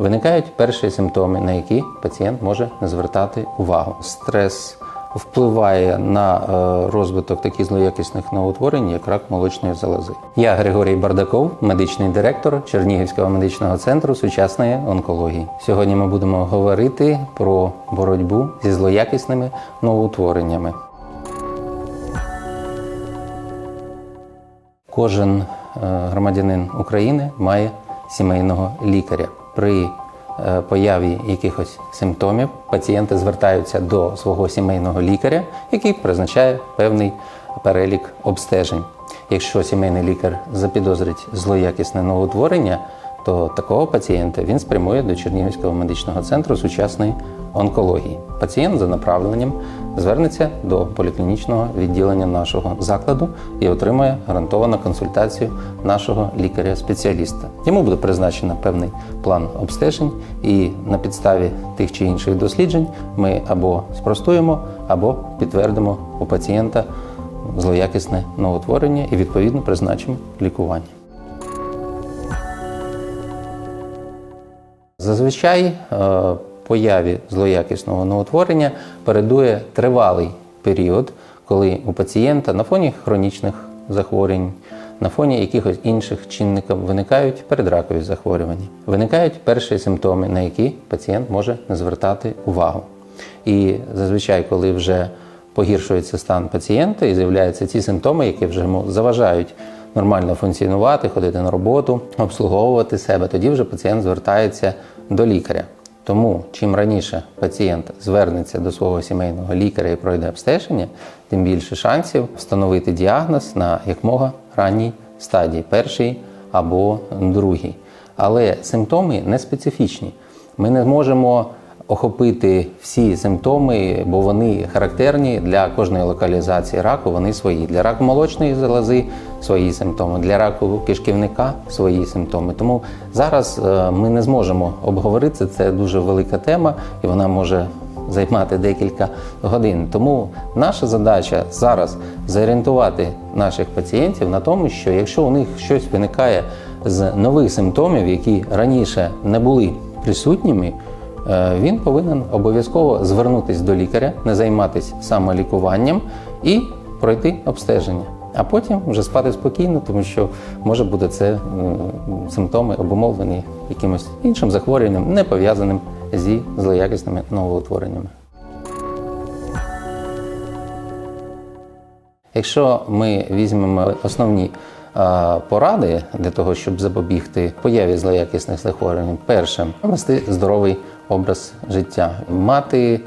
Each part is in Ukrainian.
Виникають перші симптоми, на які пацієнт може не звертати увагу. Стрес впливає на е, розвиток таких злоякісних новоутворень, як рак молочної залози. Я Григорій Бардаков, медичний директор Чернігівського медичного центру сучасної онкології. Сьогодні ми будемо говорити про боротьбу зі злоякісними новоутвореннями. Кожен е, громадянин України має сімейного лікаря. При е, появі якихось симптомів пацієнти звертаються до свого сімейного лікаря, який призначає певний перелік обстежень. Якщо сімейний лікар запідозрить злоякісне новоутворення, то такого пацієнта він спрямує до Чернігівського медичного центру сучасної онкології. Пацієнт за направленням звернеться до поліклінічного відділення нашого закладу і отримає гарантовану консультацію нашого лікаря-спеціаліста. Йому буде призначено певний план обстежень, і на підставі тих чи інших досліджень ми або спростуємо, або підтвердимо у пацієнта злоякісне новотворення і відповідно призначимо лікування. Зазвичай е, появі злоякісного новотворення передує тривалий період, коли у пацієнта на фоні хронічних захворювань, на фоні якихось інших чинників виникають передракові захворювання. Виникають перші симптоми, на які пацієнт може не звертати увагу. І зазвичай, коли вже погіршується стан пацієнта і з'являються ці симптоми, які вже йому заважають нормально функціонувати, ходити на роботу, обслуговувати себе, тоді вже пацієнт звертається до лікаря. Тому чим раніше пацієнт звернеться до свого сімейного лікаря і пройде обстеження, тим більше шансів встановити діагноз на якмога ранній стадії, першій або другій. Але симптоми не специфічні. Ми не можемо охопити всі симптоми, бо вони характерні для кожної локалізації раку. Вони свої. Для раку молочної залози свої симптоми, для раку кишківника свої симптоми. Тому зараз е, ми не зможемо обговорити це дуже велика тема, і вона може займати декілька годин. Тому наша задача зараз зорієнтувати наших пацієнтів на тому, що якщо у них щось виникає з нових симптомів, які раніше не були присутніми. Е, він повинен обов'язково звернутися до лікаря, не займатися самолікуванням і пройти обстеження. А потім вже спати спокійно, тому що може бути це симптоми обумовлені якимось іншим захворюванням, не пов'язаним зі злоякісними новоутвореннями. Якщо ми візьмемо основні е, поради для того, щоб запобігти появі злоякісних захворювань, перше вести здоровий образ життя, мати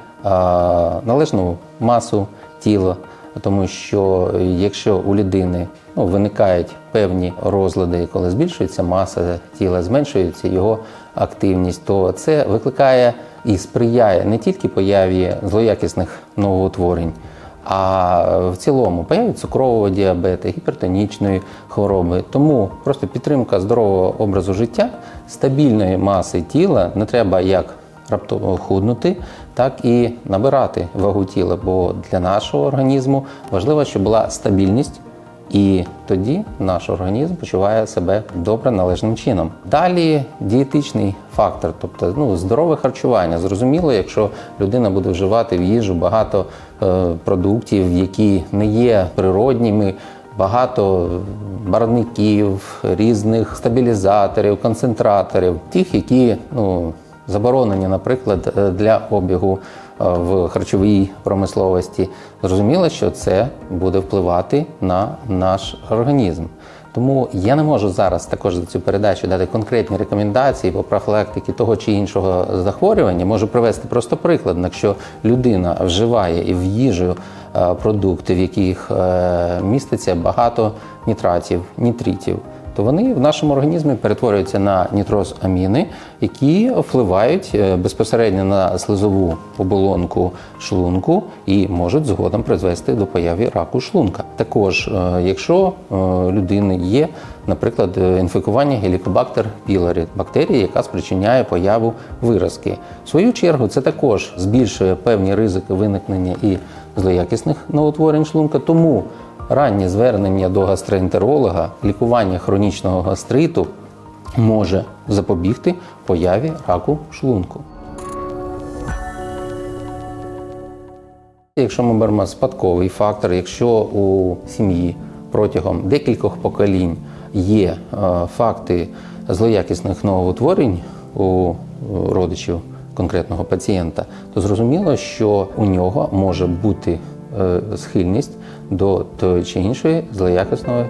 належну масу тіла, тому що якщо у людини ну, виникають певні розлади, коли збільшується маса тіла, зменшується його активність, то це викликає і сприяє не тільки появі злоякісних новоутворень, а в цілому появі цукрового діабету, гіпертонічної хвороби. Тому просто підтримка здорового образу життя, стабільної маси тіла не треба як раптово худнути, так і набирати вагу тіла. Бо для нашого організму важливо, щоб була стабільність. І тоді наш організм почуває себе добре належним чином. Далі дієтичний фактор, тобто ну, здорове харчування. Зрозуміло, якщо людина буде вживати в їжу багато е, продуктів, які не є природніми, багато барвників, різних стабілізаторів, концентраторів, тих, які ну, заборонені, наприклад, е, для обігу е, в харчовій промисловості. Зрозуміло, що це буде впливати на наш організм. Тому я не можу зараз також за цю передачу дати конкретні рекомендації по профілактиці того чи іншого захворювання. Можу привести просто приклад. Якщо людина вживає і в їжу е, продукти, в яких міститься багато нітратів, нітритів, то вони в нашому організмі перетворюються на нітрозаміни, які впливають е, безпосередньо на слизову оболонку шлунку і можуть згодом призвести до появи раку шлунка. Також, е, якщо е, людини є, наприклад, інфікування гелікобактер пілорі, бактерії, яка спричиняє появу виразки. В свою чергу це також збільшує певні ризики виникнення і злоякісних новотворень шлунка. Тому раннє звернення до гастроентеролога, лікування хронічного гастриту може запобігти появі раку шлунку. Якщо ми беремо спадковий фактор, якщо у сім'ї протягом декількох поколінь є е, факти злоякісних новоутворень у родичів конкретного пацієнта, то зрозуміло, що у нього може бути е, схильність до тої чи іншої злоякісної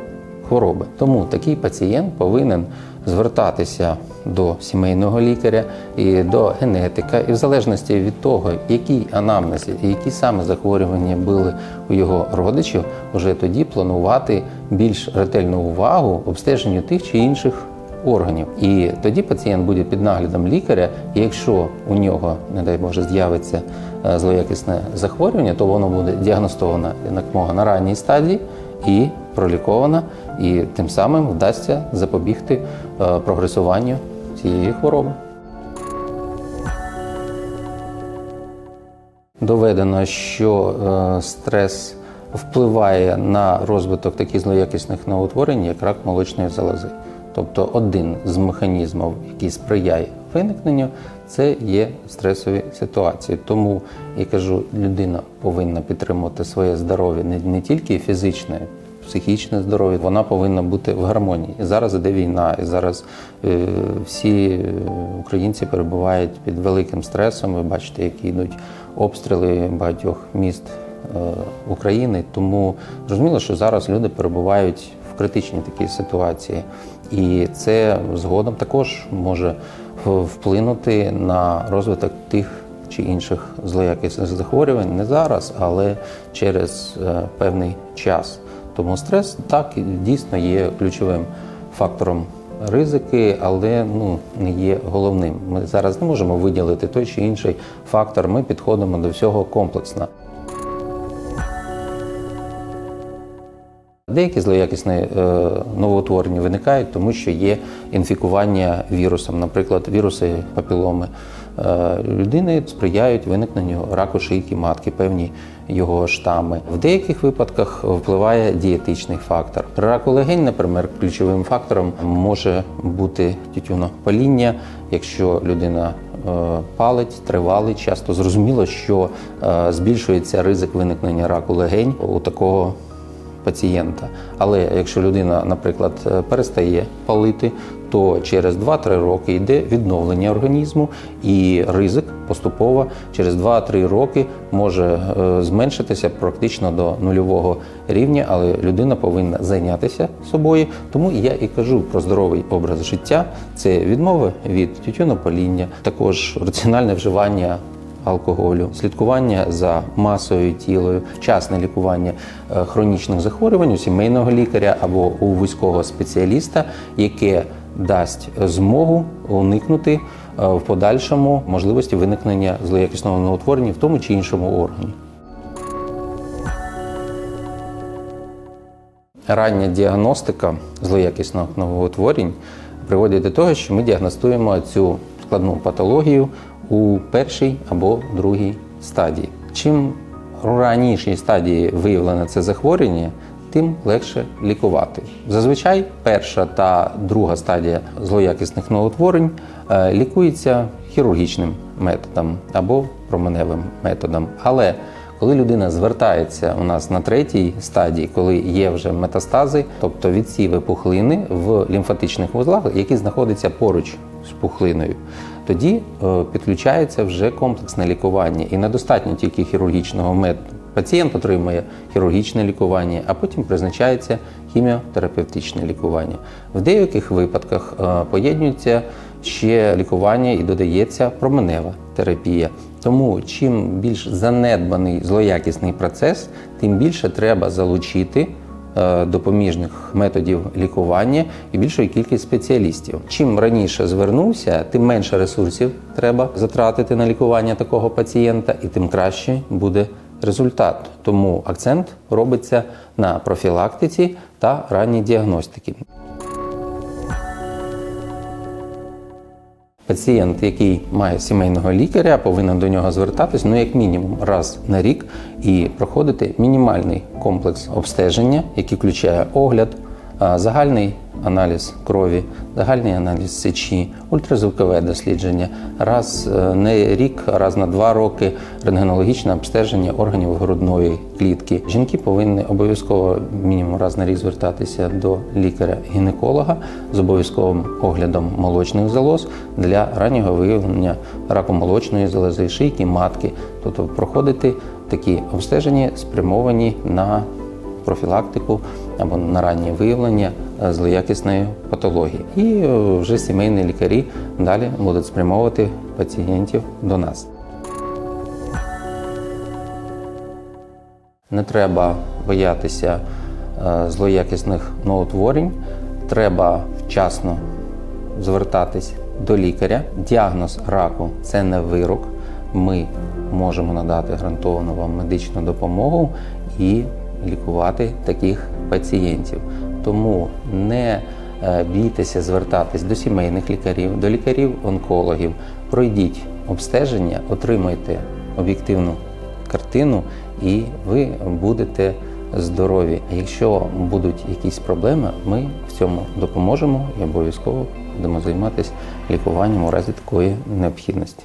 хвороби. Тому такий пацієнт повинен звертатися до сімейного лікаря і до генетика, і в залежності від того, який анамнез і які саме захворювання були у його родичів, вже тоді планувати більш ретельну увагу обстеженню тих чи інших органів. І тоді пацієнт буде під наглядом лікаря. І якщо у нього, не дай Боже, з'явиться е, злоякісне захворювання, то воно буде діагностовано якомога на ранній стадії і пролікована, і тим самим вдасться запобігти е, прогресуванню цієї хвороби. Доведено, що е, стрес впливає на розвиток таких злоякісних новоутворень, як рак молочної залози. Тобто один з механізмів, який сприяє виникненню, це є стресові ситуації. Тому я кажу, людина повинна підтримувати своє здоров'я не, тільки фізичне, психічне здоров'я, вона повинна бути в гармонії. І зараз іде війна, і зараз е, всі е, українці перебувають під великим стресом. Ви бачите, які йдуть обстріли багатьох міст е, України. Тому зрозуміло, що зараз люди перебувають в критичній такій ситуації, і це згодом також може вплинути на розвиток тих чи інших злоякісних захворювань не зараз, але через е, певний час. Тому стрес так дійсно є ключовим фактором ризики, але ну не є головним. Ми зараз не можемо виділити той чи інший фактор. Ми підходимо до всього комплексно. Деякі злоякісні е, новоутворення виникають, тому що є інфікування вірусом, наприклад, віруси папіломи е, людини сприяють виникненню раку шийки матки, певні його штами. В деяких випадках впливає дієтичний фактор. При раку легень, наприклад, ключовим фактором може бути тютюнопаління, якщо людина е, палить тривалий час, то зрозуміло, що збільшується ризик виникнення раку легень у такого пацієнта. Але якщо людина, наприклад, е, перестає палити, то через 2-3 роки йде відновлення організму, і ризик поступово через 2-3 роки може е, зменшитися практично до нульового рівня, але людина повинна зайнятися собою. Тому я і кажу про здоровий образ життя: це відмови від тютюнопаління, також раціональне вживання алкоголю, слідкування за масою тілою, вчасне лікування е, хронічних захворювань у сімейного лікаря або у вузького спеціаліста, яке дасть змогу уникнути е, в подальшому можливості виникнення злоякісного новоутворення в тому чи іншому органі. Рання діагностика злоякісних новоутворень приводить до того, що ми діагностуємо цю складну патологію у першій або другій стадії. Чим ранішій стадії виявлено це захворювання, тим легше лікувати. Зазвичай перша та друга стадія злоякісних новоутворень е, лікується хірургічним методом або променевим методом. Але коли людина звертається у нас на третій стадії, коли є вже метастази, тобто відсіви пухлини в лімфатичних вузлах, які знаходяться поруч з пухлиною, тоді е, підключається вже комплексне лікування і недостатньо тільки хірургічного методу. Пацієнт отримує хірургічне лікування, а потім призначається хіміотерапевтичне лікування. В деяких випадках е, поєднується ще лікування і додається променева терапія. Тому чим більш занедбаний злоякісний процес, тим більше треба залучити допоміжних методів лікування і більшої кількість спеціалістів. Чим раніше звернувся, тим менше ресурсів треба затратити на лікування такого пацієнта, і тим краще буде результат. Тому акцент робиться на профілактиці та ранній діагностиці. Пацієнт, який має сімейного лікаря, повинен до нього звертатись ну як мінімум раз на рік і проходити мінімальний комплекс обстеження, який включає огляд, загальний аналіз крові, загальний аналіз сечі, ультразвукове дослідження, раз е, не рік, а раз на два роки рентгенологічне обстеження органів грудної клітки. Жінки повинні обов'язково мінімум раз на рік звертатися до лікаря-гінеколога з обов'язковим оглядом молочних залоз для раннього виявлення раку молочної залози, шийки, матки, тобто проходити такі обстеження спрямовані на профілактику або на раннє виявлення е, злоякісної патології. І е, вже сімейні лікарі далі будуть спрямовувати пацієнтів до нас. Не треба боятися е, злоякісних новотворень, треба вчасно звертатись до лікаря. Діагноз раку це не вирок. Ми можемо надати гарантовану вам медичну допомогу і лікувати таких пацієнтів. Тому не е, бійтеся звертатись до сімейних лікарів, до лікарів-онкологів. Пройдіть обстеження, отримайте об'єктивну картину, і ви будете здорові. А якщо будуть якісь проблеми, ми в цьому допоможемо і обов'язково будемо займатися лікуванням у разі такої необхідності.